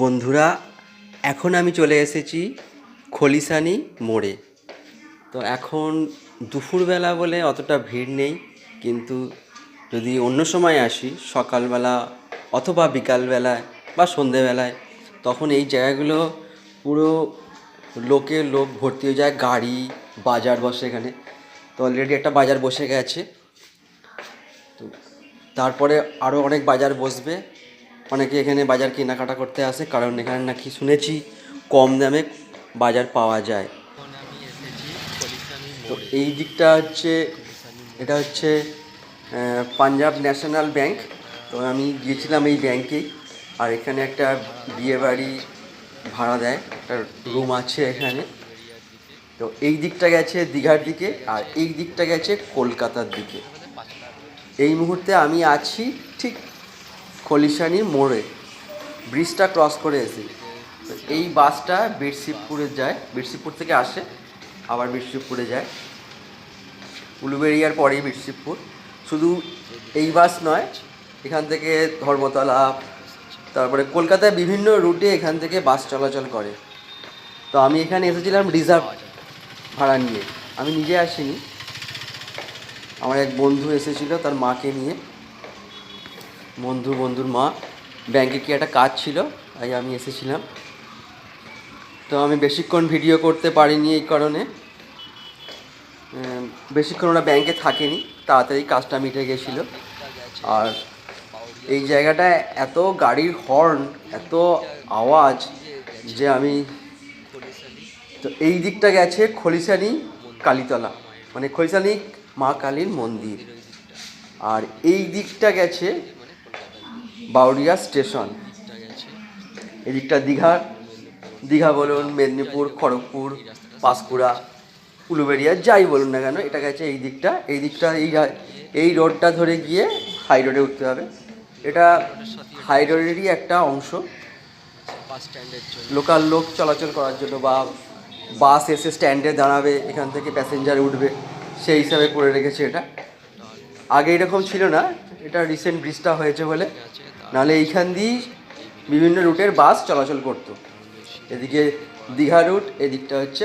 বন্ধুরা, এখন আমি চলে এসেছি খলিসানি মোড়ে। তো এখন দুপুরবেলা বলে অতটা ভিড় নেই, কিন্তু যদি অন্য সময় আসি, সকালবেলা অথবা বিকালবেলায় বা সন্ধেবেলায়, তখন এই জায়গাগুলো পুরো লোকে লোক ভর্তি হয়ে যায়, গাড়ি, বাজার বসে এখানে। তো অলরেডি একটা বাজার বসে গেছে। তো তারপরে আরও অনেক বাজার বসবে। অনেকে এখানে বাজার কেনাকাটা করতে আসে, কারণ এখানে নাকি শুনেছি কম দামে বাজার পাওয়া যায়। তো এই দিকটা হচ্ছে, এটা হচ্ছে পাঞ্জাব ন্যাশনাল ব্যাংক। তো আমি গিয়েছিলাম এই ব্যাংকেই, আর এখানে একটা বিয়ে বাড়ি ভাড়া দেয়, একটা রুম আছে এখানে। তো এই দিকটা গেছে দীঘার দিকে, আর এই দিকটা গেছে কলকাতার দিকে। এই মুহূর্তে আমি আছি ঠিক খলিশানি মোড়ে। ব্রিজটা ক্রস করে এসে। এই বাসটা বীরশিবপুরে যায়। বীরশিবপুর থেকে আসে, আবার বীরশিবপুরে যায়। উলুবেড়িয়ার পরেই বীরশিবপুর শুধু এই বাস নয়, এখান থেকে ধর্মতলা, তারপরে কলকাতায় বিভিন্ন রুটে এখান থেকে বাস চলাচল করে। তো আমি এখানে এসেছিলাম রিজার্ভ ভাড়া নিয়ে। আমি নিজে আসিনি। আমার এক বন্ধু এসেছিল তার মাকে নিয়ে। বন্ধু বন্ধুর মা, ব্যাংকে কি একটা কাজ ছিল, তাই আমি এসেছিলাম। তো আমি বেশিক্ষণ ভিডিও করতে পারিনি এই কারণে। বেশিক্ষণ ওরা ব্যাংকে থাকেনি, তাড়াতাড়ি কাজটা মিটে গেছিল। আর এই জায়গাটায় এত গাড়ির হর্ন, এত আওয়াজ যে আমি তো এই দিকটা গেছে খলিসানি কালীতলা মানে খলিসানি মা কালীর মন্দির। আর এই দিকটা গেছে বাউরিয়া স্টেশন। এদিকটা দীঘা। দীঘা বলুন, মেদিনীপুর, খড়গপুর, পাঁশকুড়া, উলুবেড়িয়া, যাই বলুন না কেন, এটা গেছে এই দিকটা। এই দিকটা, এই এই রোডটা ধরে গিয়ে হাই রোডে উঠতে হবে। এটা হাই রোডেরই একটা অংশ। লোকাল লোক চলাচল করার জন্য বা বাস এসে স্ট্যান্ডে দাঁড়াবে, এখান থেকে প্যাসেঞ্জার উঠবে, সেই হিসাবে করে রেখেছে এটা। আগে এরকম ছিল না, এটা রিসেন্ট ব্রিজটা হয়েছে বলে। নাহলে এইখান দিয়েই বিভিন্ন রুটের বাস চলাচল করতো। এদিকে দীঘা রুট এদিকটা হচ্ছে